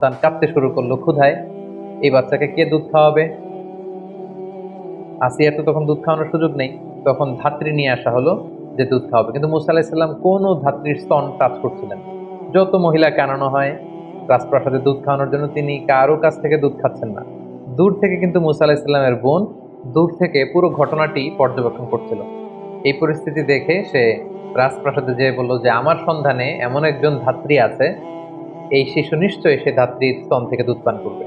তান কাঁদতে শুরু করল ক্ষুধায়। এই বাচ্চাকে কে দুধ খাওয়াবে? আসিয়ার তো তখন দুধ খাওয়ানোর সুযোগ নেই। তখন ধাত্রী নিয়ে আসা হলো যে দুধ খাওয়াবে। কিন্তু মুসা আলাহিসাল্লাম কোনো ধাত্রীর স্তন টাচ করছিলেন যত মহিলাকে আনানো হয়, রাজপ্রাসাদে দুধ খাওয়ানোর জন্য তিনি কারও কাছ থেকে দুধ খাচ্ছেন না। দূর থেকে কিন্তু মুসা আলাহিসাল্লামের বোন দূর থেকে পুরো ঘটনাটি পর্যবেক্ষণ করছিল। এই পরিস্থিতি দেখে সে রাজপ্রাসাদে যেয়ে বলল যে, আমার সন্ধানে এমন একজন ধাত্রী আছে এই শিশু নিশ্চয়ই সে ধাত্রীর স্তন থেকে দুধ পান করবে।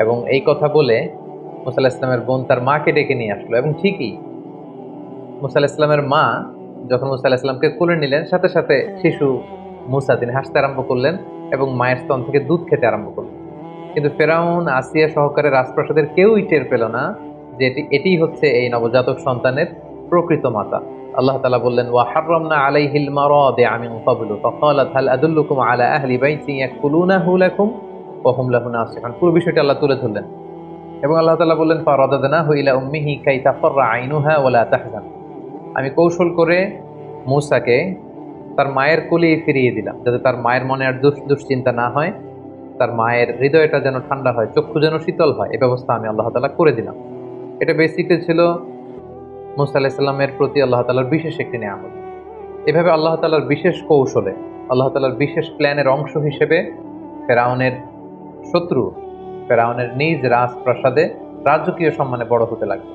এবং এই কথা বলে মুসা ইসলামের বোন তার মাকে ডেকে নিয়ে আসলো এবং ঠিকই মুসা ইসলামের মা যখন মুসা ইসলামকে কোলে নিলেন সাথে সাথে শিশু মুসা তিনি হাসতে আরম্ভ করলেন এবং মায়ের স্তন থেকে দুধ খেতে আরম্ভ করলেন। কিন্তু ফেরাউন আসিয়া সহকারে রাজপ্রাসাদের কেউই টের পেল না যে এটি এটিই হচ্ছে এই নবজাতক সন্তানের প্রকৃত মাতা। আল্লাহ তালা বললেন, ওয়া হাররামনা আলাইহিল মারাদিআ মিন ক্বাবলু ফাকালাত, হাল আদুল্লুকুম আলা আহলি বাই চি এক বাইতিন ইয়াকুলুনাহু লাকুম ওয়া হুম লাহু নাসিহুন পুরো বিষয়টি আল্লাহ তুলে ধরলেন। এবং আল্লাহ তালা বললেন, ফারাদাদনাহু ইলা উম্মিহি কাই তাফাররা আইনুহা ওয়া লা তাহজান আমি কৌশল করে মূসাকে তার মায়ের কোলে ফিরিয়ে দিলাম, যাতে তার মায়ের মনে আর দুশ দুশ্চিন্তা না হয়, তার মায়ের হৃদয়টা যেন ঠান্ডা হয়, চক্ষু যেন শীতল হয়, এ ব্যবস্থা আমি আল্লাহ তালা করে দিলাম। এটা বেসিকলি ছিল মুসা আলাহিসাল্লামের প্রতি আল্লাহ তালার বিশেষ একটি নিয়ামত। এভাবে আল্লাহ তালার বিশেষ কৌশলে, আল্লাহ তালার বিশেষ প্ল্যানের অংশ হিসেবে ফেরাউনের শত্রু, ফেরাউনের নিজ রাজপ্রাসাদে রাজকীয় সম্মানে বড় হতে লাগবে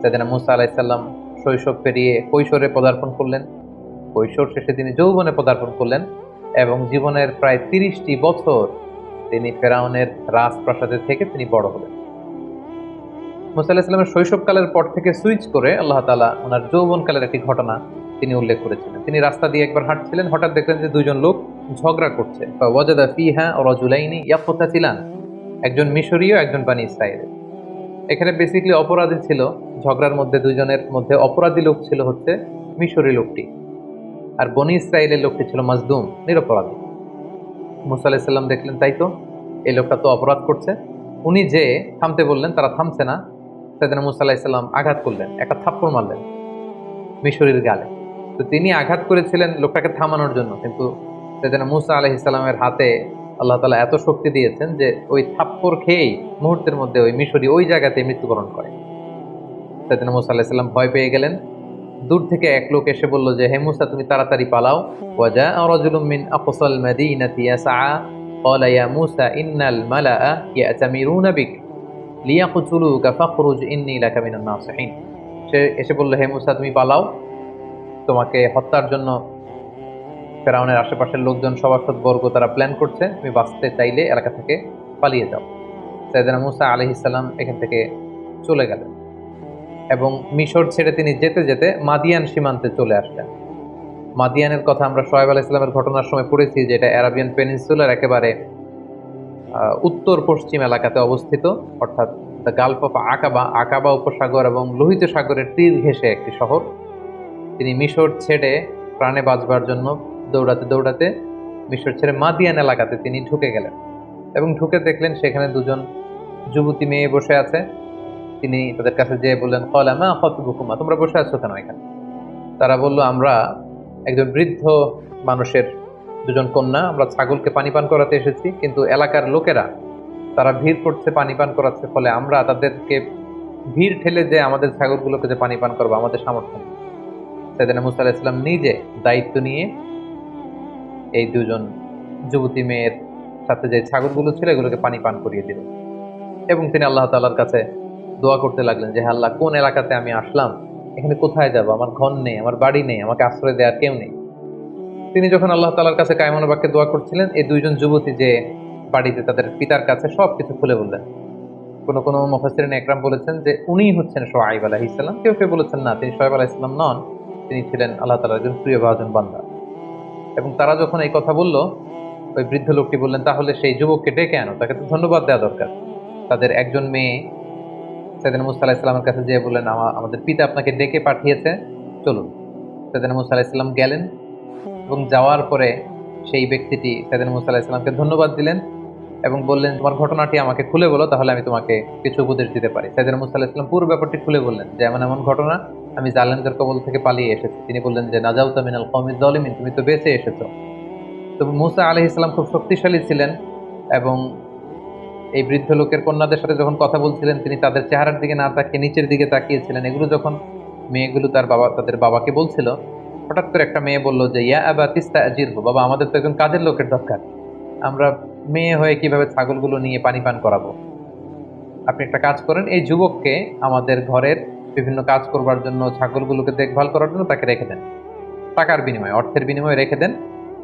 সেদিন মুসা আলাহিসাল্লাম শৈশব পেরিয়ে কৈশোরে পদার্পণ করলেন। কৈশোর শেষে তিনি যৌবনে পদার্পণ করলেন এবং জীবনের প্রায় তিরিশটি বছর তিনি ফেরাউনের রাজপ্রাসাদে থেকে তিনি বড় হলেন। মুসা আলাহিসাল্লামের শৈশবকালের পর থেকে সুইচ করে আল্লাহ তালা ওনার যৌবনকালের একটি ঘটনা তিনি উল্লেখ করেছিলেন। তিনি রাস্তা দিয়ে একবার হাঁটছিলেন, হঠাৎ দেখলেন যে দুজন লোক ঝগড়া করছে। বা ও একজন মিশরীয়, একজন বানি ইসরায়েল। এখানে বেসিকলি অপরাধী ছিল, ঝগড়ার মধ্যে দুজনের মধ্যে অপরাধী লোক ছিল হচ্ছে মিশরী লোকটি। আর বনি ইসরায়েলের লোকটি ছিল মাজদুম, নিরপরাধী। মুসা দেখলেন, তাই তো, এই লোকটা তো অপরাধ করছে। উনি যে থামতে বললেন, তারা থামছে না। সাইদিনা মুসা আলাহিসাল্লাম আঘাত করলেন, একটা থাপ্পড় মারলেন মিশরের গালে। তো তিনি আঘাত করেছিলেন লোকটাকে থামানোর জন্য, কিন্তু সেদিন মুসা আলহ ইসলামের হাতে আল্লাহ তালা এত শক্তি দিয়েছেন যে ওই থাপ্পড় খেয়েই মুহূর্তের মধ্যে ওই মিশরি ওই জায়গাতে মৃত্যুবরণ করে। সেদিন মুসা আল্লাহ ভয় পেয়ে গেলেন। দূর থেকে এক লোক এসে বলল যে হেমুসা তুমি তাড়াতাড়ি পালাও। ওয়াজা রজুলুমিন মুসা, ইন্নাল মালাআ লিয়াকুচুলুক ফাখরুজ ইন্নী লাকা মিনান নাসিহিন। সে এসে বলল, হে মুসা, তুমি পালাও। তোমাকে হত্যার জন্য ফেরাউনের আশেপাশের লোকজন সভাসদ বর্গ তারা প্ল্যান করছে। তুমি বাঁচতে চাইলে এলাকা থেকে পালিয়ে যাও। সাইদানা মুসা আলহিসাল্লাম এখান থেকে চলে গেলেন এবং মিশর ছেড়ে তিনি যেতে যেতে মাদিয়ান সীমান্তে চলে আসলেন। মাদিয়ানের কথা আমরা সোহেব আলাহ ইসলামের ঘটনার সময় পড়েছি যে এটা অ্যারাবিয়ান পেনিনসুলার একেবারে উত্তর পশ্চিম এলাকাতে অবস্থিত, অর্থাৎ the Gulf of Aqaba Aqaba উপসাগর এবং লোহিত সাগরের তীর ঘেঁষে একটি শহর। তিনি মিশর ছেড়ে প্রাণে বাঁচবার জন্য দৌড়াতে দৌড়াতে মিশর ছেড়ে মাদিয়ান এলাকাতে তিনি ঢুকে গেলেন এবং ঢুকে দেখলেন সেখানে দুজন যুবতী মেয়ে বসে আছে। তিনি তাদের কাছে যেয়ে বললেন কলামা হতবুকুমা তোমরা বসে আছো কেন এখানে? তারা বলল, আমরা একজন বৃদ্ধ মানুষের দুজন কন্যা, আমরা ছাগলকে পানি পান করাতে এসেছি, কিন্তু এলাকার লোকেরা, তারা ভিড় করছে, পানি পান করাচ্ছে, ফলে আমরা তাদেরকে ভিড় ঠেলে যে আমাদের ছাগলগুলোকে যে পানি পান করব, আমাদের সামর্থ্য নেই। সেদিন মুসা ইসলাম নিজে দায়িত্ব নিয়ে এই দুজন যুবতী মেয়ের সাথে যে ছাগলগুলো ছিল, এগুলোকে পানি পান করিয়ে দিল। এবং তিনি আল্লাহ তাআলার কাছে দোয়া করতে লাগলেন যে, "হে আল্লাহ, কোন এলাকাতে আমি আসলাম? এখানে কোথায় যাব? আমার ঘর নেই, আমার বাড়ি নেই, আমাকে আশ্রয় দেওয়ার কেউ নেই। তিনি যখন আল্লাহ তালার কাছে কায়মন বাক্যে দোয়া করছিলেন, এই দুইজন যুবতী যে বাড়িতে তাদের পিতার কাছে সব কিছু খুলে বললেন। কোন কোন মুফাসসিরিন একরাম বলেছেন যে, উনিই হচ্ছেন সোহাইব আলাইহিস সালাম। কেউ কেউ বলেছেন না, তিনি সোহাইব আলাইহিস সালাম নন, তিনি ছিলেন আল্লাহ তালার একজন প্রিয় ভাজন বান্দা। এবং তারা যখন এই কথা বলল, ওই বৃদ্ধ লোকটি বললেন, তাহলে সেই যুবককে ডেকে আনো, তাকে তো ধন্যবাদ দেওয়া দরকার। তাদের একজন মেয়ে সেদিন মুসা আলাহিসাল্লামের কাছে যেয়ে বললেন, "আমা- আমাদের পিতা আপনাকে ডেকে পাঠিয়েছে, চলুন। সেদিন মুসা আলাহিসাল্লাম গেলেন এবং যাওয়ার পরে সেই ব্যক্তিটি সেদিন মুসা আলাহিসাল্লামকে ধন্যবাদ দিলেন এবং বললেন, তোমার ঘটনাটি আমাকে খুলে বলো, তাহলে আমি তোমাকে কিছু উপদেশ দিতে পারি। সেদিন মুসা আলাহিসাল্লাম পুরো ব্যাপারটি খুলে বললেন যে, এমন এমন ঘটনা, আমি জালেমদের কবল থেকে পালিয়ে এসেছি। তিনি বললেন যে, নাজাউতা মিনাল কমিজ দলিমিন তুমি তো বেঁচে এসেছ। তো মুসা আলহ ইসলাম খুব শক্তিশালী ছিলেন এবং এই বৃদ্ধ লোকের কন্যাদের সাথে যখন কথা বলছিলেন, তিনি তাদের চেহারার দিকে না তাকিয়ে নিচের দিকে তাকিয়েছিলেন এগুলো যখন মেয়েগুলো তার বাবা, তাদের বাবাকে বলছিল হঠাৎ করে একটা মেয়ে বলল যে, ইয়া আবা, তিস্তা আজির বাবা, আমাদের তো একজন কাজের লোকের দরকার। আমরা মেয়ে হয়ে কীভাবে ছাগলগুলো নিয়ে পানি পান করাবো? আপনি একটা কাজ করেন, এই যুবককে আমাদের ঘরের বিভিন্ন কাজ করবার জন্য, ছাগলগুলোকে দেখভাল করার জন্য তাকে রেখে দেন। টাকার বিনিময়ে, অর্থের বিনিময়ে রেখে দেন।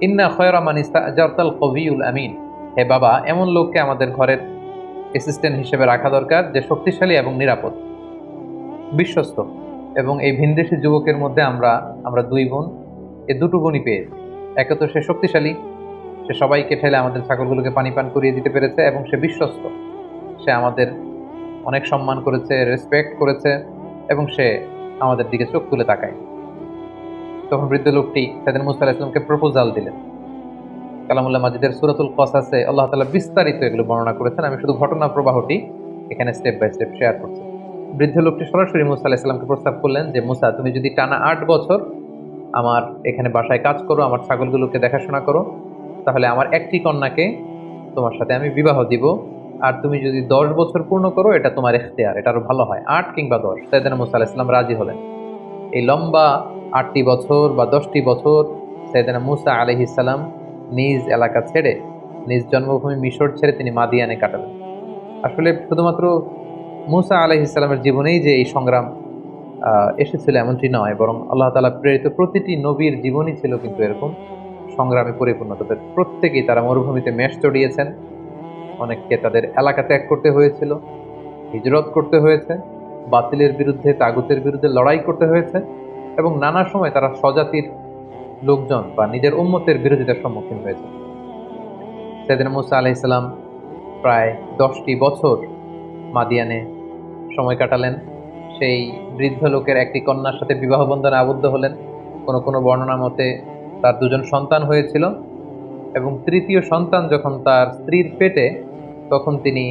ইন্না খয়রামান ইস্তাজারতাল কবিউল আমিন। হে বাবা, এমন লোককে আমাদের ঘরের অ্যাসিস্ট্যান্ট হিসেবে রাখা দরকার যে শক্তিশালী এবং নিরাপদ। বিশ্বস্ত। এবং এই ভিনদেশি যুবকের মধ্যে আমরা আমরা দুই বোন, এ দুটো গুণই পেয়েছি। একে তো সে শক্তিশালী, সে সবাইকে ঠেলে আমাদের ছাগলগুলোকে পানি পান করিয়ে দিতে পেরেছে এবং সে বিশ্বস্ত। সে আমাদের অনেক সম্মান করেছে রেসপেক্ট করেছে এবং সে আমাদের দিকে চোখ তুলে তাকায়। তখন বৃদ্ধ লোকটি সেদিন মুসা ইসলামকে প্রপোজাল দিলেন। কালামুল্লাহ মাজিদের সুরাতুল কসাসে আল্লাহ তালা বিস্তারিত এগুলো বর্ণনা করেছেন। আমি শুধু ঘটনা প্রবাহটি এখানে স্টেপ বাই স্টেপ শেয়ার করছি। বৃদ্ধ লোকটি সরাসরি মুসা আলাহিসাল্লামকে প্রস্তাব করলেন যে, মুসা, তুমি যদি টানা আট বছর আমার এখানে বাসায় কাজ করো, আমার ছাগলগুলোকে দেখাশোনা করো, তাহলে আমার একটি কন্যাকে তোমার সাথে আমি বিবাহ দিব। আর তুমি যদি দশ বছর পূর্ণ করো, এটা তোমার এখতেয়ার এটা আরও ভালো হয়। আট কিংবা দশ। সাইদান মুসা আলাহিসাল্লাম রাজি হলেন। এই লম্বা আটটি বছর বা দশটি বছর সাইদানা মুসা আলহিসাল্লাম নিজ এলাকা ছেড়ে, নিজ জন্মভূমি মিশর ছেড়ে তিনি মাদিয়ানে কাটালেন। আসলে শুধুমাত্র মুসা আলহিসাল্লামের জীবনেই যে এই সংগ্রাম এসেছিল এমনটি নয়, বরং আল্লাহ তালা প্রেরিত প্রতিটি নবীর জীবনই ছিল কিন্তু এরকম সংগ্রামে পরিপূর্ণ। তাদের প্রত্যেকেই তারা মরুভূমিতে মেষ চড়িয়েছেন, অনেককে তাদের এলাকা ত্যাগ করতে হয়েছিল, হিজরত করতে হয়েছে, বাতিলের বিরুদ্ধে, তাগুতের বিরুদ্ধে লড়াই করতে হয়েছে, এবং নানা সময় তারা স্বজাতির লোকজন বা নিজের উম্মতের বিরোধিতার সম্মুখীন হয়েছে। সেদিন মুসা আলাইসাল্লাম প্রায় দশটি বছর মাদিয়ানে সময় কাটালেন। সেই বৃদ্ধ লোকের একটি কন্যার সাথে বিবাহ বন্ধনে আবদ্ধ হলেন। কোনো কোনো বর্ণনা মতে তার দুজন সন্তান হয়েছিল এবং তৃতীয় সন্তান যখন তার স্ত্রীর পেটে, তখন তিনি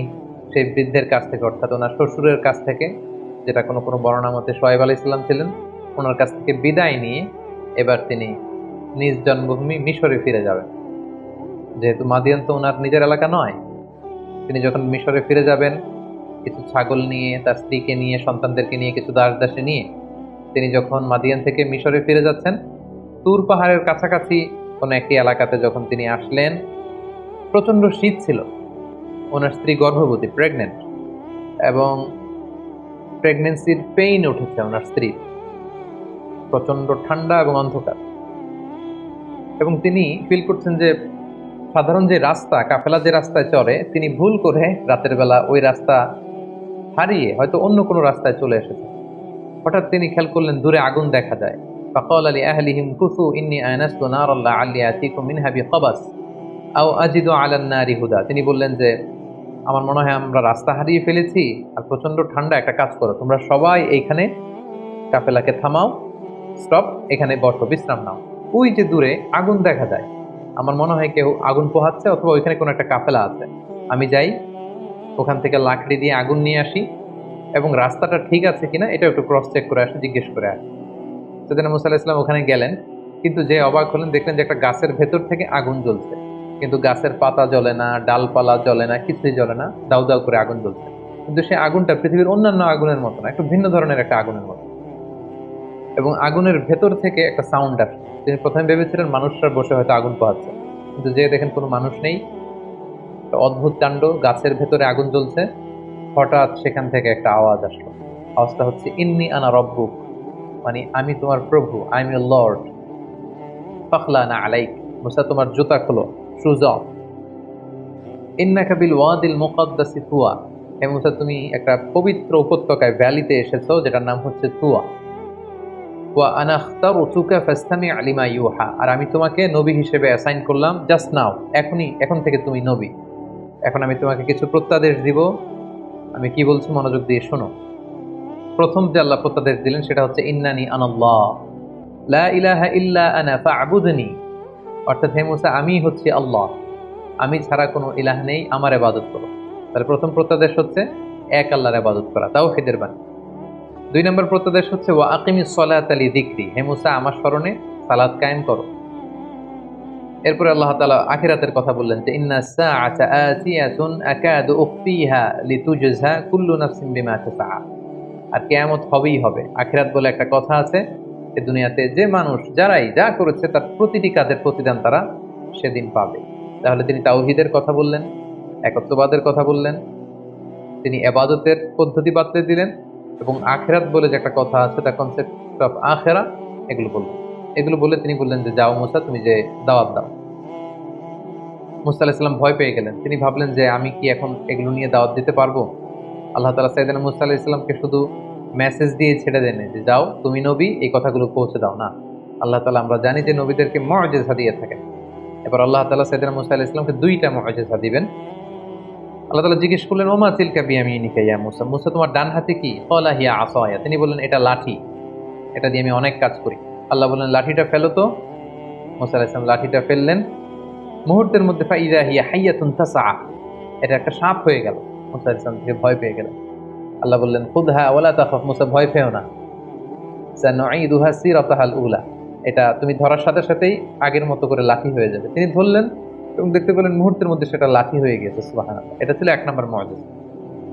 সেই বৃদ্ধের কাছ থেকে, অর্থাৎ ওনার শ্বশুরের কাছ থেকে, যেটা কোনো কোনো বর্ণনা মতে সোহেব আলি ইসলাম ছিলেন, ওনার কাছ থেকে বিদায় নিয়ে এবার তিনি নিজ জন্মভূমি মিশরে ফিরে যাবেন। যেহেতু মাদিয়ান তো ওনার নিজের এলাকা নয়, তিনি যখন মিশরে ফিরে যাবেন কিছু ছাগল নিয়ে, তার স্ত্রীকে নিয়ে, সন্তানদেরকে নিয়ে কিছু দাস দাসে নিয়ে, তিনি যখন মাদিয়ান থেকে মিশরে ফিরে যাচ্ছেন, তুর পাহাড়ের কাছাকাছি কোনো একটি এলাকাতে যখন তিনি আসলেন, প্রচণ্ড শীত ছিল। ওনার স্ত্রী গর্ভবতী প্রেগনেন্ট এবং প্রেগনেন্সির পেইন উঠেছে ওনার স্ত্রীর। প্রচণ্ড ঠান্ডা এবং অন্ধকার। এবং তিনি ফিল করছেন যে সাধারণ যে রাস্তা, কাফেলা যে রাস্তায় চড়ে, তিনি ভুল করে রাতের বেলা ওই রাস্তা হারিয়ে হয়তো অন্য কোনো রাস্তায় চলে এসেছে। হঠাৎ তিনি খেয়াল করলেন দূরে আগুন দেখা যায়। ফকল আলী আহলিহিম কুসু ইন্নি আয়নাস্তু নার আল্লাহ আল্লি আতিকু মিনহাবি কবাস আও আজিদু আলান্নারি হুদা। তিনি বললেন যে, আমার মনে হয় আমরা রাস্তা হারিয়ে ফেলেছি আর প্রচণ্ড ঠান্ডা একটা কাজ করো। তোমরা সবাই এইখানে কাফেলাকে থামাও, স্টপ, এখানে বসো, বিশ্রাম নাও। ওই যে দূরে আগুন দেখা যায়। আমার মনে হয় কেউ আগুন পোহাচ্ছে অথবা ওইখানে কোনো একটা কাফেলা আছে। আমি যাই ওখান থেকে লাকড়ি দিয়ে আগুন নিয়ে আসি এবং রাস্তাটা ঠিক আছে কিনা এটা একটু ক্রস চেক করে আসি, জিজ্ঞেস করে আসি। সেদিন মুসা ইসলাম ওখানে গেলেন, কিন্তু যে অবাক হলেন, দেখলেন যে একটা গাছের ভেতর থেকে আগুন জ্বলছে। কিন্তু গাছের পাতা জ্বলে না, ডালপালা জ্বলে না, কিছুই জ্বলে না, দাউ দাউ করে আগুন জ্বলছে। কিন্তু সেই আগুনটা পৃথিবীর অন্যান্য আগুনের মতো না, একটু ভিন্ন ধরনের একটা আগুনের মতো। এবং আগুনের ভেতর থেকে একটা সাউন্ড আসে। তিনি প্রথমে ভেবেছিলেন মানুষরা বসে হয়তো আগুন পোহাচ্ছে। কিন্তু যে দেখেন কোনো মানুষ নেই অদ্ভুত কাণ্ড, গাছের ভেতরে আগুন জ্বলছে। হঠাৎ সেখান থেকে একটা আওয়াজ আসলো। আওয়াজটা হচ্ছে, ইন্নি আনা রব্বুক মানে আমি তোমার প্রভু আই এম ইউর লর্ড ফখলা না আলাইক মুসা তোমার জুতা খোলো শুজ অফ ওয়াদিল মুকাদ্দাসি তুয়া হে মুসা, তুমি একটা পবিত্র উপত্যকায় ভ্যালিতে এসেছ, যেটার নাম হচ্ছে তুয়া। ওয়া আনাখতার উচুকা ফাস্তামি আলিমা ইউহা আর আমি তোমাকে নবী হিসেবে অ্যাসাইন করলাম, জাস্ট নাও, এখনই, এখন থেকে তুমি নবী। এখন আমি তোমাকে কিছু প্রত্যাদেশ দিব। আমি কি বলছি মনোযোগ দিয়ে শোনো। প্রথম যে আল্লাহ প্রত্যাদেশ দিলেন সেটা হচ্ছে, ইন্নানি আনাল্লাহ, লা অর্থাৎ হে আমি হচ্ছি আল্লাহ। আমি ছাড়া কোনো ইলাহ নেই, আমার ইবাদত করো। তাহলে প্রথম প্রত্যাদেশ হচ্ছে, এক আল্লাহর ইবাদত করা তাও হেদের বাণী। দুই নম্বর প্রত্যাদেশ হচ্ছে, ওয়া আকিমি সলাত আলী দিক্রি। হে মুসা, আমার স্মরণে সালাদ কায়েম করো। এরপরে আল্লাহ তাআলা আখিরাতের কথা বললেন যে, ইন্না কুল্লু আর কিয়ামত হবেই হবে। আখিরাত বলে একটা কথা আছে এই দুনিয়াতে যে মানুষ, যারাই যা করেছে, তার প্রতিটি কাজের প্রতিদান তারা সেদিন পাবে। তাহলে তিনি তাওহিদের কথা বললেন, একত্ববাদের কথা বললেন, তিনি এবাদতের পদ্ধতি বাতলে দিলেন এবং আখেরাত বলে যে একটা কথা আছে তার কনসেপ্ট অফ আখেরা, এগুলো বললেন। এগুলো বলে তিনি বললেন যে, যাও মুসা, তুমি যে দাওয়াত দাও। মুসা আলাহিসাল্লাম ভয় পেয়ে গেলেন। তিনি ভাবলেন যে, আমি কি এখন এগুলো নিয়ে দাওয়াত দিতে পারব? আল্লাহ তালা সাইদান মুসা আলাহিসাল্লামকে শুধু মেসেজ দিয়ে ছেড়ে দেন যে, যাও, তুমি নবী, এই কথাগুলো পৌঁছে দাও, না। আল্লাহ তালা আমরা জানি যে, নবীদেরকে মজেজা দিয়ে থাকেন। এবার আল্লাহ তালা সাইদান মুসা আলাহিসাল্লামকে দুইটা মজেজা দিবেন। আল্লাহ তালা জিজ্ঞেস করলেন, ওমা তিলকা বিয়ামিনিকা ইয়া মুসা? মুসা, তোমার ডান হাতে কি? কলা হিয়া তিনি বললেন, এটা লাঠি। এটা দিয়ে আমি অনেক কাজ করি। আল্লাহ বললেন, লাঠিটা ফেলো তো। মুসা আলাইসলাম লাঠিটা ফেললেন। মুহূর্তের মধ্যে ফাইদা হিয়া এটা একটা সাপ হয়ে গেল। মুসা থেকে ভয় পেয়ে গেলেন। আল্লাহ বললেন, খুদহা ওলা তাখফ। মুসা ভয় পেও না। উলা। এটা তুমি ধরার সাথে সাথেই আগের মতো করে লাঠি হয়ে যাবে। তিনি ধরলেন এবং দেখতে পেলেন মুহূর্তের মধ্যে সেটা লাঠি হয়ে গেছে এটা ছিল এক নম্বর মজেজা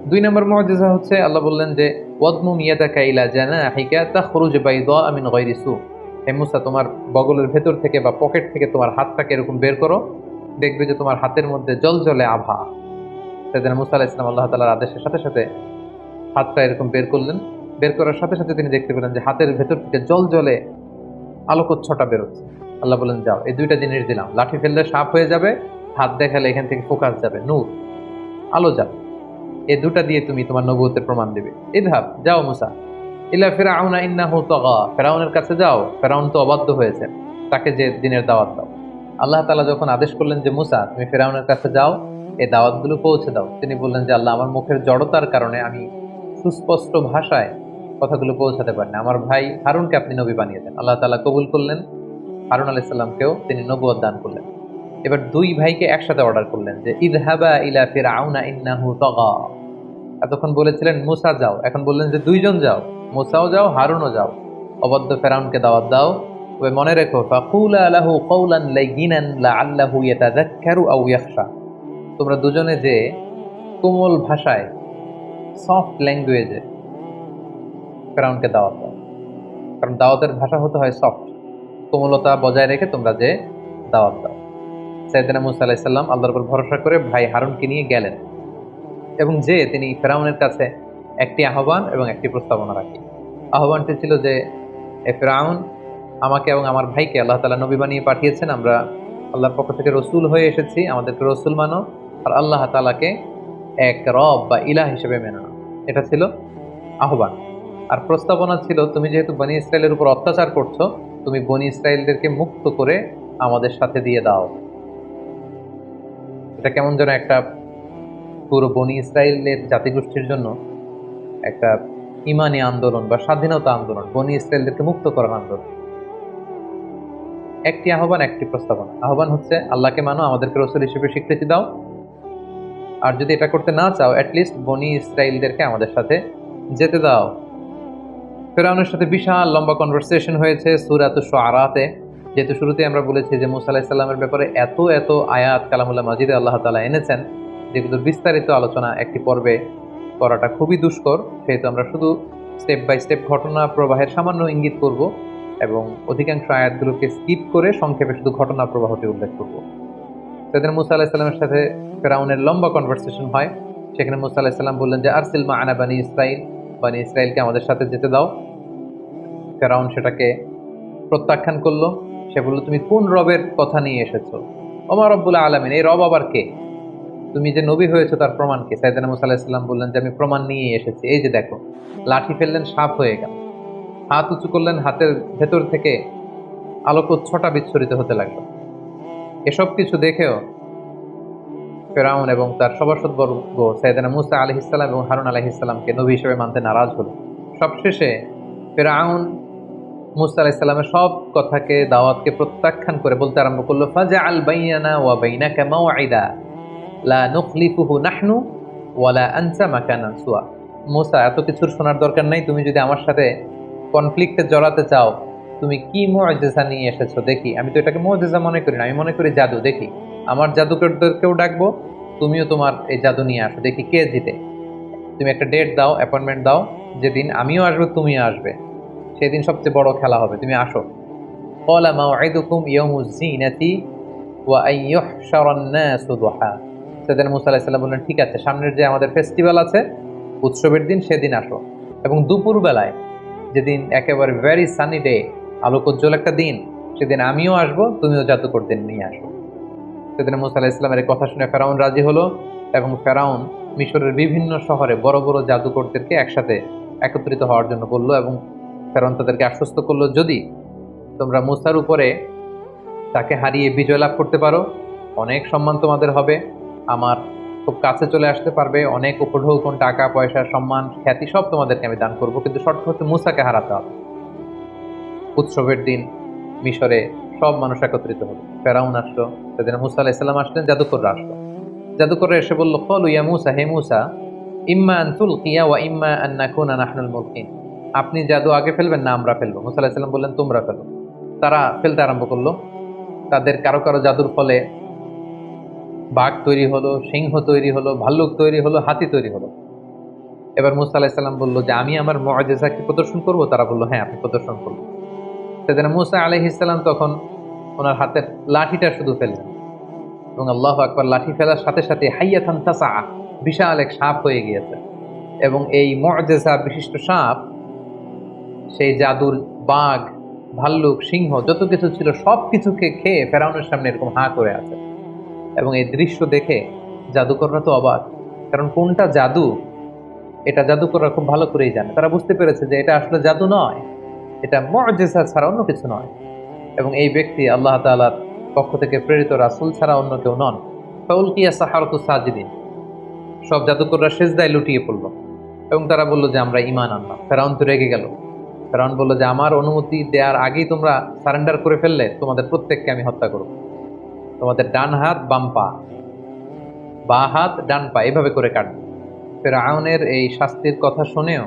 দুই নম্বর মজেজা হচ্ছে, আল্লাহ বললেন যে ওয়াদমু মিয়াদাকা ইলা জানাহিকা তাখরুজ বাইদা মিন গায়রি সু। হে মুসা, তোমার বগলের ভেতর থেকে বা পকেট থেকে তোমার হাতটাকে এরকম বের করো। দেখবে যে তোমার হাতের মধ্যে জল জলে আভা। সেদিন মুসা আলাহ ইসলাম আল্লাহ তালার আদেশের সাথে সাথে হাতটা এরকম বের করলেন। বের করার সাথে সাথে তিনি দেখতে পেলেন যে হাতের ভেতর থেকে জল জলে আলোকোচ্ছটা বেরোচ্ছে। আল্লাহ বলেন যাও, এই দুইটা জিনিস দিলাম। লাঠি ফেললে সাপ হয়ে যাবে, হাত দেখালে এখান থেকে ফোকাস যাবে, নূর, আলো যাবে। এই দুটা দিয়ে তুমি তোমার নবুয়তের প্রমাণ দিবে। ইদহাব যাও মুসা ইলা ফেরাউনা ইন্নাহু তাগা। ফেরাউনের কাছে যাও, ফেরাউন তো অবাধ্য হয়েছে, তাকে যে দিনের দাওয়াত দাও। আল্লাহ তালা যখন আদেশ করলেন যে, মুসা, তুমি ফেরাউনের কাছে যাও এই দাওয়াতগুলো পৌঁছে দাও। তিনি বললেন যে, আল্লাহ, আমার মুখের জড়তার কারণে আমি সুস্পষ্ট ভাষায় কথাগুলো পৌঁছাতে পারি না। আমার ভাই হারুনকে আপনি নবী বানিয়ে দেন আল্লাহ তালা কবুল করলেন। হারুন আলাইসাল্লামকেও তিনি নবুয়ত দান করলেন। এবার দুই ভাইকে একসাথে অর্ডার করলেন যে ইদহাবা ইলা ফিরআউনা ইন্নাহু তাগা। এতক্ষণ বলেছিলেন, মুসা যাও। এখন বললেন যে, দুইজন যাও। মুসাও যাও, হারুনও যাও। অবদ্ধ ফেরাউনকে দাওয়াত দাও। তবে মনে রেখো, ফাকুলা লাহু কওলান লাইগিনান আও ইয়াখশা। তোমরা দুজনে যে কোমল ভাষায় সফট ল্যাঙ্গুয়েজে ফেরাউনকে দাওয়াত দাও। কারণ দাওয়াতের ভাষা হতে হয় সফট কোমলতা বজায় রেখে তোমরা যে দাওয়াত দাও। সাইদিনা মুসা আলাইসাল্লাম আল্লাহর উপর ভরসা করে ভাই হারুনকে নিয়ে গেলেন। এবং যে তিনি ফেরাউনের কাছে একটি আহ্বান এবং একটি প্রস্তাবনা রাখি আহ্বানটি ছিল যে, এ ফেরাউন, আমাকে এবং আমার ভাইকে আল্লাহ তালা নবী বানিয়ে পাঠিয়েছেন। আমরা আল্লাহর পক্ষ থেকে রসুল হয়ে এসেছি। আমাদেরকে রসুল মানো আর আল্লাহ তালাকে এক রব বা ইলা হিসেবে মেনে। এটা ছিল আহ্বান। আর প্রস্তাবনা ছিল, তুমি যেহেতু বনি ইসরায়েলের উপর অত্যাচার করছ, তুমি বনি ইসরায়েলদেরকে মুক্ত করে আমাদের সাথে দিয়ে দাও। এটা কেমন যেন একটা পুরো বনি ইসরায়েলের জাতিগোষ্ঠীর জন্য একটা ইমানি আন্দোলন বা স্বাধীনতা আন্দোলন, বনি ইসরায়েলদেরকে মুক্ত করার আন্দোলন। একটি আহ্বান, একটি প্রস্তাবনা। আহ্বান হচ্ছে, আল্লাহকে মানো, আমাদেরকে রসুল হিসেবে স্বীকৃতি দাও। আর যদি এটা করতে না চাও অ্যাটলিস্ট বনি ইসরায়েলদেরকে আমাদের সাথে যেতে দাও। ফেরাউনের সাথে বিশাল লম্বা কনভারসেশন হয়েছে সুরাত আরাতে যেহেতু শুরুতে আমরা বলেছি যে মুসা আলাহিসাল্লামের ব্যাপারে এত এত আয়াত, কালামুল্লাহ মাজিদে আল্লাহ তালা এনেছেন, যেগুলোর বিস্তারিত আলোচনা একটি পর্বে করাটা খুবই দুষ্কর, সেহেতু আমরা শুধু স্টেপ বাই স্টেপ ঘটনা প্রবাহের সামান্য ইঙ্গিত করব এবং অধিকাংশ আয়াতগুলোকে স্কিপ করে সংক্ষেপে শুধু ঘটনা প্রবাহটি উল্লেখ করব। সেদিন মুসা আলাহিসাল্লামের সাথে ফেরাউনের লম্বা কনভারসেশন হয়, সেখানে মুসা আলাহিসাল্লাম বললেন যে, আরসিল মা আনা বানি ইসরাইল বানি ইসরায়েলকে আমাদের সাথে যেতে দাও। ফেরাউন সেটাকে প্রত্যাখ্যান করল। সে বলল, তুমি কোন রবের কথা নিয়ে এসেছ? ওমর রব্বুল্লাহ আলমিন, এই রব আবার কে? তুমি যে নবী হয়েছো তার প্রমাণ কে? সাইদানা মুসা আলাহিসাল্লাম বললেন যে, আমি প্রমাণ নিয়ে এসেছি। এই যে দেখো, লাঠি ফেললেন, সাপ হয়ে গেল। হাত উঁচু করলেন, হাতের ভেতর থেকে আলোকোচ্ছটা বিচ্ছুরিত হতে লাগল। এসব কিছু দেখেও ফেরাউন এবং তার সভাসদ বর্গ সাইদানা মুসা আলহিসাল্লাম এবং হারুন আলহিসাল্লামকে নবী হিসেবে মানতে নারাজ হলো। সবশেষে ফেরাউন মুসা আলাইসাল্লামের সব কথাকে, দাওয়াতকে প্রত্যাখ্যান করে বলতে আরম্ভ করল ফাজা আল বাইয়ানা ওয়া বাইনা কামাও আইদা লা নুখলিফুহু নাহনু ওয়ালা আনসা মাকানা সুয়া। মোসা, এত কিছুর শোনার দরকার নাই, তুমি যদি আমার সাথে কনফ্লিক্টে জড়াতে চাও, তুমি কি মজেজা নিয়ে এসেছ দেখি। আমি তো এটাকে মজেজা মনে করি না, আমি মনে করি জাদু, দেখি। আমার জাদুকরদেরকেও ডাকবো, তুমিও তোমার এই জাদু নিয়ে আসো, দেখি কে জিতে। তুমি একটা ডেট দাও, অ্যাপয়েন্টমেন্ট দাও, যেদিন আমিও আসব, তুমিও আসবে। সেদিন সবচেয়ে বড় খেলা হবে, তুমি আসো। কলা মাউদুকুম ইয়মুজিনাতি ওয়া আইয়ুহশারান্নাসু দুহা। সেদিন মুসা আলাহিসাল্লাম বললেন, ঠিক আছে, সামনের যে আমাদের ফেস্টিভ্যাল আছে, উৎসবের দিন সেদিন আসো। এবং দুপুর বেলায় যেদিন একেবারে ভেরি সানি ডে আলোকোজ্জ্বল একটা দিন, সেদিন আমিও আসব, তুমিও জাদুকর দিন নিয়ে আসো। সেদিন মুসা আলাহ ইসলামের এই কথা শুনে ফেরাউন রাজি হলো এবং ফেরাউন মিশরের বিভিন্ন শহরে বড় বড় জাদুকরদেরকে একসাথে একত্রিত হওয়ার জন্য বলল এবং ফেরাউন তাদেরকে আশ্বস্ত করল, যদি তোমরা মুসার উপরে তাকে হারিয়ে বিজয় লাভ করতে পারো, অনেক সম্মান তোমাদের হবে। আমার খুব কাছে চলে আসতে পারবে, অনেক উপঢৌকন টাকা, পয়সা, সম্মান, খ্যাতি সব তোমাদেরকে আমি দান করব, কিন্তু শর্ত হচ্ছে মুসাকে হারাতে হবে। উৎসবের দিন, মিশরে সব মানুষ একত্রিত হলো ফেরাউন আসলো, সেদিন মুসা আলাইসাল্লাম আসলেন, জাদুকররা আসলো। জাদুকররা এসে বলল ফল ইয়া মুসা, হে মুসা, ইম্মা আনতুল কিয়া ওয়া ইম্মা আন্নাকুনা নাহনুল মুলকিন। আপনি জাদু আগে ফেলবেন না আমরা ফেলব। মুসা আলাইসাল্লাম বললেন, তোমরা ফেলো। তারা ফেলতে আরম্ভ করল। তাদের কারও কারও জাদুর ফলে বাঘ তৈরি হলো, সিংহ তৈরি হলো, ভাল্লুক তৈরি হলো, হাতি তৈরি হলো। এবার মুসা আলাহিসাল্লাম বলল যে, আমি আমার মজেজাকে প্রদর্শন করব? তারা বলল হ্যাঁ আপনি প্রদর্শন করব সেদিন মুসা আলহিসাল্লাম তখন ওনার হাতের লাঠিটা শুধু ফেললেন এবং আল্লাহ আকবর লাঠি ফেলার সাথে সাথে হাইয়াথান তাসা বিশাল এক সাপ হয়ে গিয়েছে এবং এই মজেজা বিশিষ্ট সাপ, সেই জাদুর বাঘ, ভাল্লুক, সিংহ, যত কিছু ছিল সব কিছুকে খেয়ে ফেরাউনের সামনে এরকম হাঁ করে আছে। এবং এই দৃশ্য দেখে জাদুকররা তো অবাক। কারণ কোনটা জাদু, এটা জাদুকররা খুব ভালো করেই জানে। তারা বুঝতে পেরেছে যে এটা আসলে জাদু নয়, এটা মজেসা ছাড়া অন্য কিছু নয়। এবং এই ব্যক্তি আল্লাহ তালার পক্ষ থেকে প্রেরিত রাসুল ছাড়া অন্য কেউ নন। ফাউল কিয়া সাহারতু সাজিদিন, সব জাদুকররা সেজদায় লুটিয়ে পড়ল। এবং তারা বলল যে আমরা ইমান আনলাম। ফেরাউন তো রেগে গেল। ফেরাউন বলল যে আমার অনুমতি দেওয়ার আগেই তোমরা সারেন্ডার করে ফেললে, তোমাদের প্রত্যেককে আমি হত্যা করব। তোমাদের ডান হাত, বাম পা। বা হাত, ডান পা, এভাবে করে কাটবে। ফের ফেরাউনের এই শাস্তির কথা শুনেও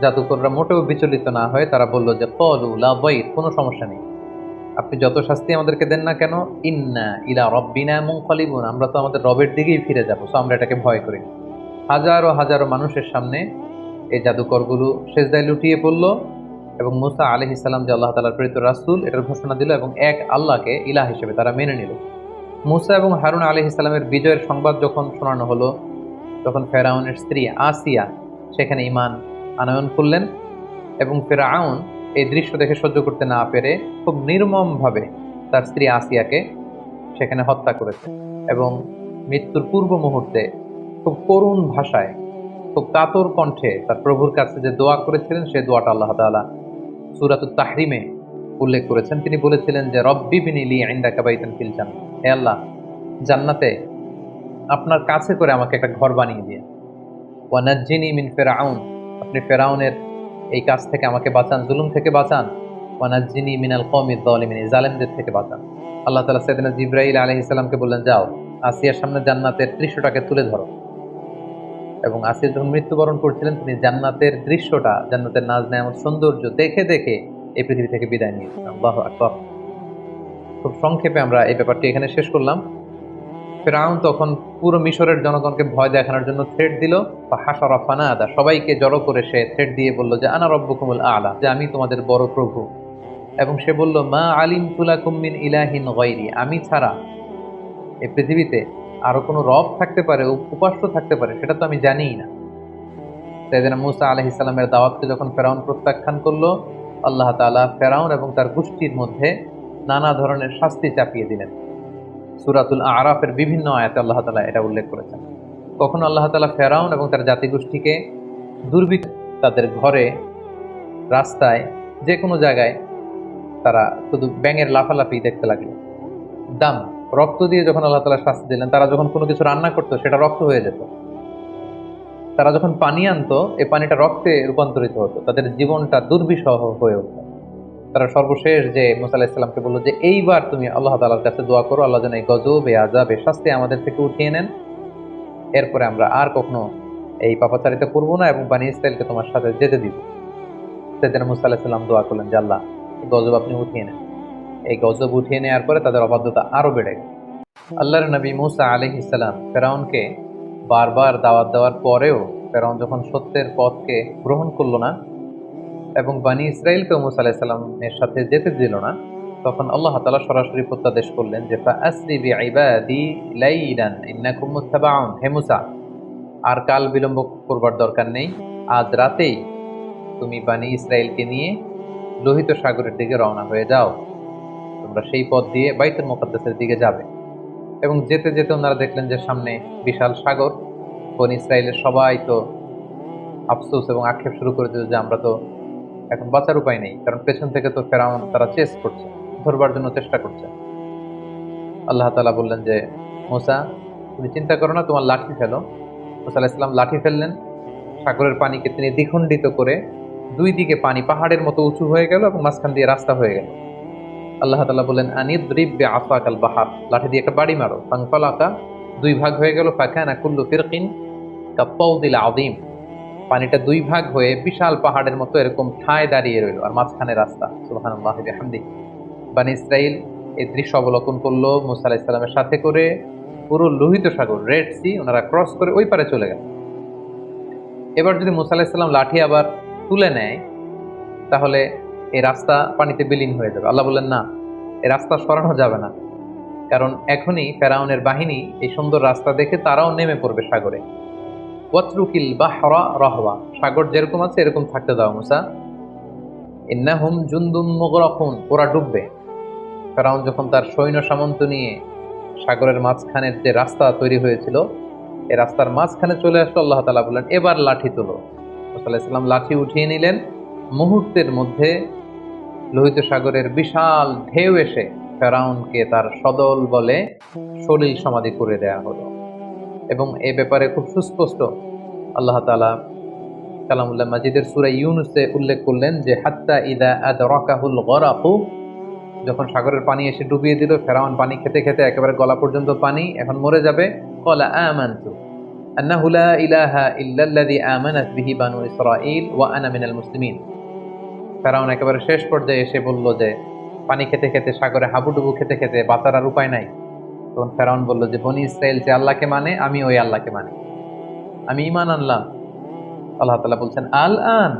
জাদুকররা মোটেও বিচলিত না হয়ে তারা বলল যে, কলু লাইট কোনো সমস্যা নেই। আপনি যত শাস্তি আমাদেরকে দেন না কেন, ইন্না ইলা রব্বিনা মুখলিবুন আমরা তো আমাদের রবের দিকেই ফিরে যাব তো আমরা এটাকে ভয় করি হাজারো হাজারো মানুষের সামনে এই জাদুকরগুলো সেজদায় লুটিয়ে পড়ল। এবং মুসা আলহ ইসলাম যে আল্লাহ তালার প্রেরিত রাসুল, এটার ঘোষণা দিল এবং এক আল্লাহকে ইলাহ হিসেবে তারা মেনে নিল। মুসা এবং হারুন আলহ ইসলামের বিজয়ের সংবাদ যখন শোনানো হলো, তখন ফেরাউনের স্ত্রী আসিয়া সেখানে ইমান আনয়ন করলেন এবং ফেরাউন এই দৃশ্য দেখে সহ্য করতে না পেরে খুব নির্মমভাবে তার স্ত্রী আসিয়াকে সেখানে হত্যা করেছে এবং মৃত্যুর পূর্ব মুহূর্তে খুব করুণ ভাষায়, খুব কাতর কণ্ঠে তার প্রভুর কাছে যে দোয়া করেছিলেন, সে দোয়াটা আল্লাহ তালা সুরাত তাহরিমে উল্লেখ করেছেন। তিনি বলেছিলেন যে, রব্বি বিনিলি আইন্দা কাবাইতেন ফিলচান হে আল্লাহ, জান্নাতে আপনার কাছে করে আমাকে একটা ঘর বানিয়ে দিয়ে। ওয়ানাজ্জিনি মিন ফেরাউন। আপনি ফেরাউনের এই কাজ থেকে আমাকে বাঁচান, জুলুম থেকে বাঁচান। ওয়ানাজ্জিনি মিনাল কমিদ দলিমিন জালেমদের থেকে বাঁচান। আল্লাহ তালা সেদিনা জিব্রাহিল আলহ ইসলামকে বললেন, যাও, আসিয়ার সামনে জান্নাতের দৃশ্যটাকে তুলে ধরো। এবং আসিয়া যখন মৃত্যুবরণ করছিলেন তিনি জান্নাতের দৃশ্যটা জান্নাতের নাজ নেয়ামত সৌন্দর্য দেখে দেখে এই পৃথিবী থেকে বিদায় আল্লাহ আকবর। খুব সংক্ষেপে আমরা এই ব্যাপারটি এখানে শেষ করলাম। ফেরাউন তখন পুরো মিশরের জনগণকে ভয় দেখানোর জন্য থ্রেট দিল। বা হাসরা ফানাদা সবাইকে জড়ো করে সে থ্রেট দিয়ে বলল যে আনা রব্বকুমুল আলা যে আমি তোমাদের বড় প্রভু। এবং সে বলল মা আলিম তুলাকুমিন ইলাহিন গৈরি আমি ছাড়া এই পৃথিবীতে আরও কোনো রব থাকতে পারে উপাস্য থাকতে পারে, সেটা তো আমি জানিই না। সেদিন মুসা আলহ ইসলামের দাওয়াতকে যখন ফেরাউন প্রত্যাখ্যান করল, আল্লাহ তালা ফেরাউন এবং তার গোষ্ঠীর মধ্যে নানা ধরনের শাস্তি চাপিয়ে দিলেন। সুরাতুল আরাফের বিভিন্ন আয়াতে আল্লাহ তালা এটা উল্লেখ করেছেন। কখনো আল্লাহ তালা ফেরাউন এবং তার জাতিগোষ্ঠীকে দুর্বৃত্ত তাদের ঘরে, রাস্তায় যে কোনো জায়গায় তারা শুধু ব্যাঙের লাফালাফি দেখতে লাগল। দাম রক্ত দিয়ে যখন আল্লাহ তালা শাস্তি দিলেন, তারা যখন কোনো কিছু রান্না করতো, সেটা রক্ত হয়ে যেত। তারা যখন পানি আনতো, এই পানিটা রক্তে রূপান্তরিত হতো। তাদের জীবনটা দুর্বিষহ হয়ে উঠত। তারা সর্বশেষ যে মুসাল্লাহ ইসলামকে বলল যে, এইবার তুমি আল্লাহ তালার কাছে দোয়া করো, আল্লাহ যেন এই গজব এ আজাব এ শাস্তি আমাদের থেকে উঠিয়ে নেন। এরপরে আমরা আর কখনো এই পাপাচারিতা করব না এবং বানি ইসরায়েলকে তোমার সাথে যেতে দিব। সেদিন মুসাল্লাহ সাল্লাম দোয়া করলেন যে, আল্লাহ গজব আপনি উঠিয়ে নেন। এই গজব উঠিয়ে নেওয়ার পরে তাদের অবাধ্যতা আরও বেড়ে গেল। আল্লাহর নবী মুসা আলহ ইসলাম ফেরাউনকে বারবার দাওয়াত দেওয়ার পরেও ফেরাউন যখন সত্যের পথকে গ্রহণ করল না এবং বানী ইসরায়েলকেও মুসা আলাহিসাল্লামের সাথে যেতে দিল না, তখন আল্লাহ তালা সরাসরি প্রত্যাদেশ করলেন যে আসরি বিআইবাদি লাইলান, ইন্নাকুম মুত্তাবাউন। হে মুসা, আর কাল বিলম্ব করবার দরকার নেই। আজ রাতেই তুমি বানী ইসরায়েলকে নিয়ে লোহিত সাগরের দিকে রওনা হয়ে যাও। তোমরা সেই পথ দিয়ে বাইতুল মোকাদ্দাসের দিকে যাবে। এবং যেতে যেতে ওনারা দেখলেন যে সামনে বিশাল সাগর। বন ইসরায়েলের সবাই তো আফসোস এবং আক্ষেপ শুরু করে দিল যে আমরা তো এখন বাঁচার উপায় নেই, কারণ পেছন থেকে তো ফেরাউন তারা চেস করছে, ধরবার জন্য চেষ্টা করছে। আল্লাহ তালা বললেন যে, মোসা, তুমি চিন্তা করো না, তোমার লাঠি ফেলো। মোসা ইসলাম লাঠি ফেললেন। সাগরের পানিকে তিনি দ্বিখণ্ডিত করে দুই দিকে পানি পাহাড়ের মতো উঁচু হয়ে গেল এবং মাঝখান দিয়ে রাস্তা হয়ে গেল। আল্লাহ তালা বলেন আনিদ রিব্বে আফাক আল বাহার। লাঠি দিয়ে একটা বাড়ি মারো। ফাংফাল আঁকা দুই ভাগ হয়ে গেল ফাঁকা কুল্লু ফিরকিন কাপ্পাউদিল আদিম পানিটা দুই ভাগ হয়ে বিশাল পাহাড়ের মতো এরকম ঠায় দাঁড়িয়ে রইল, আর মাঝখানে রাস্তা। সুবাহান হামদি বানি ইসরাইল এই দৃশ্য অবলোকন করল মুসা ইসলামের সাথে করে পুরো লোহিত সাগর, রেড সি, ওনারা ক্রস করে ওই পারে চলে গেল। এবার যদি মুসা আলাহ ইসলাম লাঠি আবার তুলে নেয়, তাহলে এই রাস্তা পানিতে বিলীন হয়ে যাবে। আল্লাহ বললেন, না এই রাস্তা সরানো যাবে না। কারণ এখনই ফেরাউনের বাহিনী এই সুন্দর রাস্তা দেখে তারাও নেমে পড়বে সাগরে। ওয়াতরুকিল বাহরা রহবা সাগর যেরকম আছে, এরকম থাকতে দাও মুসা। ইন্নাহুম জুন্দুম মুগরাকুন। ওরা ডুববে। ফেরাউন যখন তার সৈন্য সামন্ত নিয়ে সাগরের মাঝখানের যে রাস্তা তৈরি হয়েছিল এই রাস্তার মাঝখানে চলে আসলো, আল্লাহ তালা বললেন, এবার লাঠি তোলো। মুসাল্লাহ ইসলাম লাঠি উঠিয়ে নিলেন। মুহূর্তের মধ্যে লোহিত সাগরের বিশাল ঢেউ এসে ফেরাউনকে তার সদল বলে সলিল সমাধি করে দেয়া হলো। এবং এ ব্যাপারে খুব সুস্পষ্ট আল্লাহ তালা কালামুল্লাহ মাজিদের সুরাই ইউনুসে উল্লেখ করলেন যে, হাত্তা ইদা আদ রকাহুল গরাহু যখন সাগরের পানি এসে ডুবিয়ে দিল, ফেরাউন পানি খেতে খেতে একেবারে গলা পর্যন্ত পানি এখন মরে যাবে। কলা আমান্তু আন্না ইলাহা ইল্লাল্লাযী আমানাত বিহি বানু ইসরাঈল ওয়া আনা মিনাল মুসলিমিন। ফেরাউন একেবারে শেষ পর্যায়ে এসে বলল যে, পানি খেতে খেতে সাগরে হাবুডুবু খেতে খেতে বাঁচার আর উপায় নাই। তখন ফেরাউন বলল যে, বনি ইসরায়েল যে আল্লাহকে মানে আমি ওই আল্লাহকে মানি। আমি ইমান আনলাম। আল্লাহ তালা বলছেন, আল আন,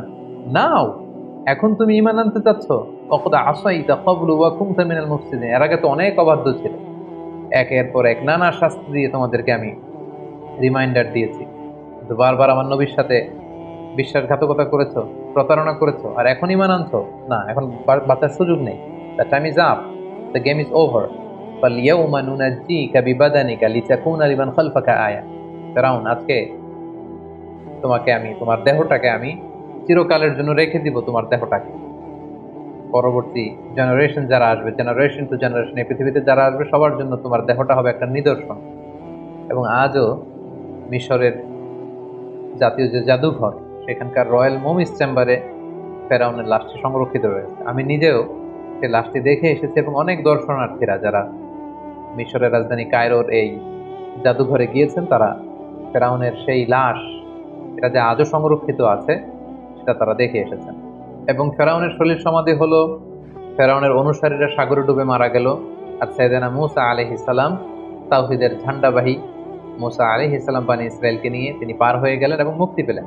নাও, এখন তুমি ইমান আনতে চাচ্ছ? অকদা আসাই তা কবলু ওয়া কুমতা মিনাল মুফসিদিন। এর আগে তো অনেক অবাধ্য ছিল। একের পর এক নানা শাস্তি দিয়ে তোমাদেরকে আমি রিমাইন্ডার দিয়েছি। কিন্তু বারবার আমার নবীর সাথে বিশ্বাসঘাতকতা করেছ? প্রতারণা করেছো আর এখন ইমান আনছো না এখন বা- বাঁচার সুযোগ নেই the time is up the game is over فاليوم ننجيك ببدنك لتكون لمن خلفك آية ফেরাউন আজকে তোমাকে আমি তোমার দেহটাকে আমি চিরকালের জন্য রেখে দিব তোমার দেহটাকে পরবর্তী জেনারেশন যারা আসবে জেনারেশন টু জেনারেশন এই পৃথিবীতে যারা আসবে সবার জন্য তোমার দেহটা হবে একটা নিদর্শন এবং আজও মিশরের জাতীয় যে জাদুঘর সেখানকার রয়্যাল মোমিস চেম্বারে ফেরাউনের লাশটি সংরক্ষিত রয়েছে। আমি নিজেও সেই লাশটি দেখে এসেছি এবং অনেক দর্শনার্থীরা যারা মিশরের রাজধানী কায়রোর এই জাদুঘরে গিয়েছেন, তারা ফেরাউনের সেই লাশ, এটা যে আজও সংরক্ষিত আছে, সেটা তারা দেখে এসেছেন। এবং ফেরাউনের শরীর সমাধি হলো, ফেরাউনের অনুসারীরা সাগরে ডুবে মারা গেল, আর সাইদানা মুসা আলহ ইসালাম তাওহিদের ঝান্ডাবাহী মুসা আলহ ইসলাম বানী ইসরায়েলকে নিয়ে তিনি পার হয়ে গেলেন এবং মুক্তি পেলেন।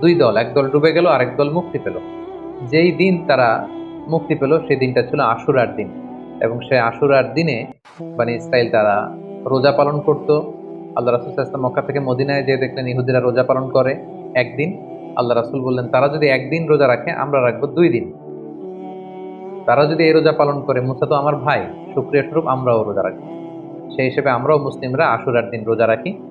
দুই দল, এক দল ডুবে গেল, আরেক দল মুক্তি পেল। যেই দিন তারা মুক্তি পেল, সেই দিনটা ছিল আশুরার দিন। এবং সেই আশুরার দিনে বানী ইসরায়েল তারা রোজা পালন করত। আল্লাহ রাসুল ইসলাম মক্কা থেকে মদিনায় যে দেখলেন ইহুদিরা রোজা পালন করে একদিন। আল্লাহ রাসুল বললেন, তারা যদি একদিন রোজা রাখে, আমরা রাখব দুই দিন। তারা যদি এই রোজা পালন করে, মুসা তো আমার ভাই সুক্রিয়া স্বরূপ আমরাও রোজা রাখি। সেই হিসেবে আমরাও মুসলিমরা আশুরার দিন রোজা রাখি।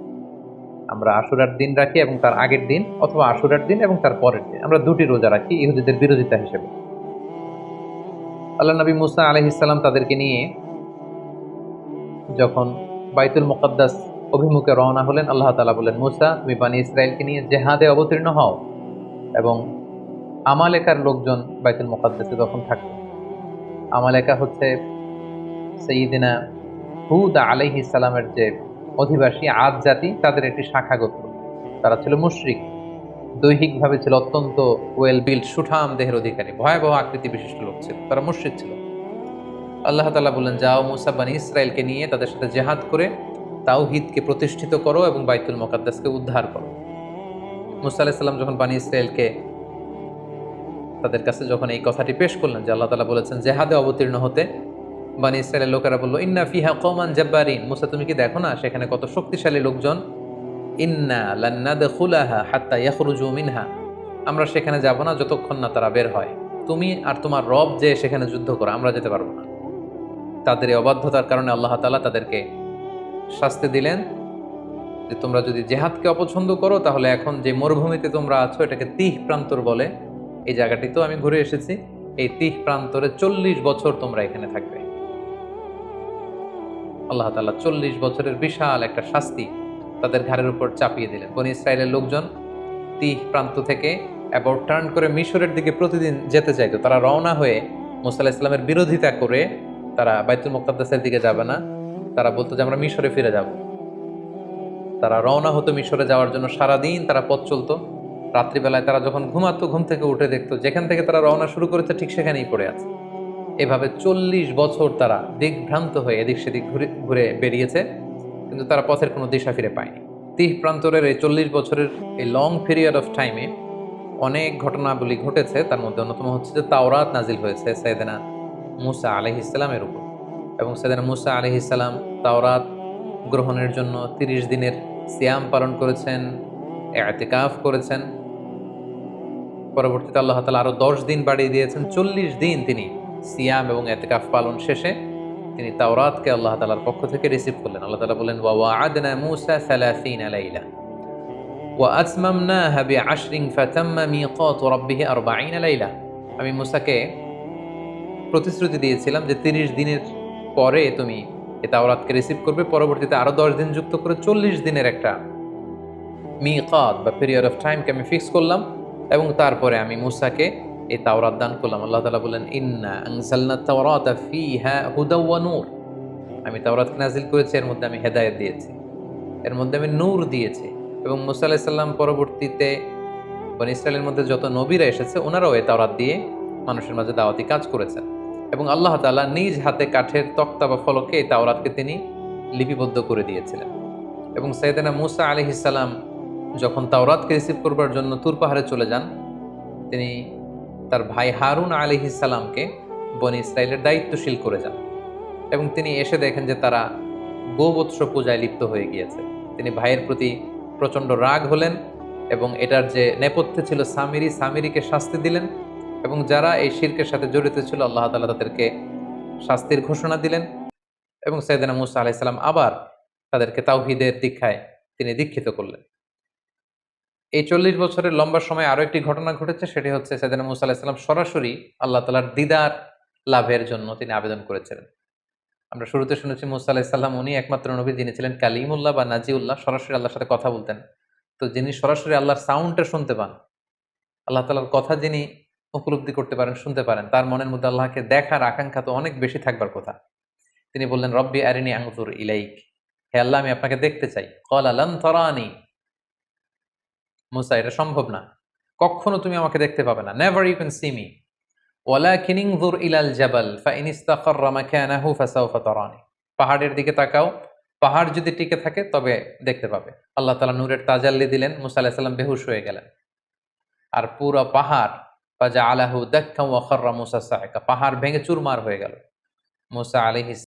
আমরা আশুরার দিন রাখি এবং তার আগের দিন অথবা আশুরার দিন এবং তার পরের দিন। আমরা দুটি রোজা রাখি, ইহুদিদের বিরোধিতা হিসেবে। আল্লাহ নবী মুসা আলহিসাল্লাম তাদেরকে নিয়ে যখন বাইতুল মুকদ্দাস অভিমুখে রওনা হলেন, আল্লাহ তালা বলেন মুসা, তুমি বানি ইসরায়েলকে নিয়ে জেহাদে অবতীর্ণ হও এবং আমালেকার লোকজন বাইতুল মুকদ্দাসে তখন থাকতো আমালেকা হচ্ছে সঈদিনা হুদ আলাইহি সালামের যে অধিবাসী আদ জাতি তাদের একটি শাখা গোত্র। তারা ছিল মুশরিক। দৈহিকভাবে ছিল অত্যন্ত ওয়েল বিল্ড সুঠাম দেহের অধিকারী। ভয়াবহ আকৃতি বিশিষ্ট লোক ছিল। তারা মুর্শিদ ছিল। আল্লাহ তালা বললেন, যাও মুসা বানি ইসরায়েলকে নিয়ে তাদের সাথে জেহাদ করে তাও তাওহিদকে প্রতিষ্ঠিত করো এবং বাইতুল মোকাদ্দাসকে উদ্ধার করো। মুসা যখন বানি ইসরায়েলকে তাদের কাছে যখন এই কথাটি পেশ করলেন যে আল্লাহ তালা বলেছেন, জেহাদে অবতীর্ণ হতে বানি ইসরায়েলের লোকেরা বলল, ইন্না ফিহা কমান জব্বারিন। মুসা, তুমি কি দেখো না সেখানে কত শক্তিশালী লোকজন? ইন্না লান্নাদখুলাহা হাত্তা ইয়াখরুজু মিনহা। আমরা সেখানে যাব না যতক্ষণ না তারা বের হয়। তুমি আর তোমার রব যে সেখানে যুদ্ধ করো, আমরা যেতে পারব না। তাদের এই অবাধ্যতার কারণে আল্লাহ তাআলা তাদেরকে শাস্তি দিলেন যে, তোমরা যদি জেহাদকে অপছন্দ করো, তাহলে এখন যে মরুভূমিতে তোমরা আছো, এটাকে তিহ প্রান্তর বলে। এই জায়গাটি তো আমি ঘুরে এসেছি। এই তিহ প্রান্তরে চল্লিশ বছর তোমরা এখানে থাকবে। আল্লাহ তাআলা চল্লিশ বছরের বিশাল একটা শাস্তি তাদের ঘাড়ের উপর চাপিয়ে দিলেন। বনি ইসরায়েলের লোকজন তিহ প্রান্ত থেকে অ্যাবাউট টার্ন করে মিশরের দিকে প্রতিদিন যেতে চাইতো। তারা রওনা হয়ে মুসাল্লাহ ইসলামের বিরোধিতা করে তারা বাইতুল মুকাদ্দাসের দিকে যাবে না। তারা বলতো যে, আমরা মিশরে ফিরে যাব। তারা রওনা হতো মিশরে যাওয়ার জন্য সারাদিন তারা পথ চলতো। রাত্রিবেলায় তারা যখন ঘুমাতো, ঘুম থেকে উঠে দেখতো, যেখান থেকে তারা রওনা শুরু করেছে ঠিক সেখানেই পড়ে আছে। এভাবে চল্লিশ বছর তারা দিকভ্রান্ত হয়ে এদিক সেদিক ঘুরে ঘুরে বেরিয়েছে, কিন্তু তারা পথের কোনো দিশা ফিরে পায়নি। তিহ প্রান্তরের এই চল্লিশ বছরের এই লং পিরিয়ড অফ টাইমে অনেক ঘটনাবলী ঘটেছে, তার মধ্যে অন্যতম হচ্ছে যে তাওরাত নাজিল হয়েছে সৈয়দনা মুসা আলহ ইসলামের উপর। এবং সৈয়দনা মুসা আলহ ইসলাম তাওরাত গ্রহণের জন্য তিরিশ দিনের সিয়াম পালন করেছেন, এতেকাফ করেছেন। পরবর্তীতে আল্লাহ তালা আরও দশ দিন বাড়িয়ে দিয়েছেন, চল্লিশ দিন তিনি সিয়াম এবং এতেকাফ পালন শেষে তিনি তাওরাতকে আল্লাহ তালার পক্ষ থেকে রিসিভ করলেন। আল্লাহ তালা বললেন, ওয়া আদনা মুসা সালাসিন আলাইলা ওয়া আজমামনা হাবি আশরিং ফাতাম্মা মিয়াকাত রব্বিহি লাইলা। আমি মুসাকে প্রতিশ্রুতি দিয়েছিলাম যে তিরিশ দিনের পরে তুমি এ তাওরাতকে রিসিভ করবে, পরবর্তীতে আরও দশ দিন যুক্ত করে চল্লিশ দিনের একটা মি কাদ বা পিরিয়ড অফ টাইমকে আমি ফিক্স করলাম এবং তারপরে আমি মুসাকে এই তাওরাত দান করলাম। আল্লাহ তালা বললেন, ইন্না আনসালনা তাওরাতা ফিহা হুদা ওয়া নূর। আমি তাওরাতকে নাজিল করেছি, এর মধ্যে আমি হেদায়েত দিয়েছি। এর মধ্যে আমি নূর দিয়েছি। এবং মুসা আলাইহিস সাল্লাম পরবর্তীতে বনি ইসরায়েলের মধ্যে যত নবীরা এসেছে, ওনারাও এই তাওরাত দিয়ে মানুষের মাঝে দাওয়াতি কাজ করেছেন। এবং আল্লাহ তাআলা নিজ হাতে কাঠের তক্তা বা ফলকে এই তাওরাতকে তিনি লিপিবদ্ধ করে দিয়েছিলেন। এবং সৈয়দনা মুসা আলাইহিস সালাম যখন তাওরাতকে রিসিভ করবার জন্য তুর পাহাড়ে চলে যান, তিনি তার ভাই হারুন আলিহিস সালামকে বনি ইসরায়েলের দায়িত্বশীল করে যান এবং তিনি এসে দেখেন যে তারা গোবৎস পূজায় লিপ্ত হয়ে গিয়েছে। তিনি ভাইয়ের প্রতি প্রচণ্ড রাগ হলেন এবং এটার যে নেপথ্যে ছিল সামিরি, সামিরিকে শাস্তি দিলেন এবং যারা এই শির্কের সাথে জড়িত ছিল, আল্লাহ তালা তাদেরকে শাস্তির ঘোষণা দিলেন এবং সৈয়দনা মুসা আলাইসাল্লাম আবার তাদেরকে তাওহিদের দীক্ষায় তিনি দীক্ষিত করলেন। এই চল্লিশ বছরের লম্বা সময় আরও একটি ঘটনা ঘটেছে, সেটি হচ্ছে সেদিন মুসা আলাহিসাল্লাম সরাসরি আল্লাহ তালার দিদার লাভের জন্য তিনি আবেদন করেছিলেন। আমরা শুরুতে শুনেছি মুসা আলাহিসাল্লাম উনি একমাত্র নবী, যিনি ছিলেন কালিমুল্লাহ বা নাজিউল্লাহ, সরাসরি আল্লাহর সাথে কথা বলতেন। তো যিনি সরাসরি আল্লাহর সাউন্ডটা শুনতে পান, আল্লাহ তালার কথা যিনি উপলব্ধি করতে পারেন, শুনতে পারেন, তার মনের মধ্যে আল্লাহকে দেখার আকাঙ্ক্ষা তো অনেক বেশি থাকবার কথা। তিনি বললেন, রব্বি আরিনি আংতুর ইলাইক। হে আল্লাহ, আমি আপনাকে দেখতে চাই। কল আলান তরানি মুসা, এটা সম্ভব না। কখনো তুমি আমাকে দেখতে পাবে না। Never you can see me ওয়ালাকিন ইনজুর ইলাল জাবাল, ফাইন ইস্তাকাররা মাকানাহু ফাসাউফা তারানি। পাহাড়ের দিকে তাকাও। পাহাড় যদি টিকে থাকে, তবে দেখতে পাবে। আল্লাহ তালা নূরের তাজাল্লি দিলেন, মুসা আলাইহিস সালাম বেহুশ হয়ে গেলেন। আর পুরো পাহাড় ফাজা আলাহু দাক্কা ওয়া খাররা মুসা সাইকা পাহাড় ভেঙে চুরমার হয়ে গেল। মুসা আলাইহিস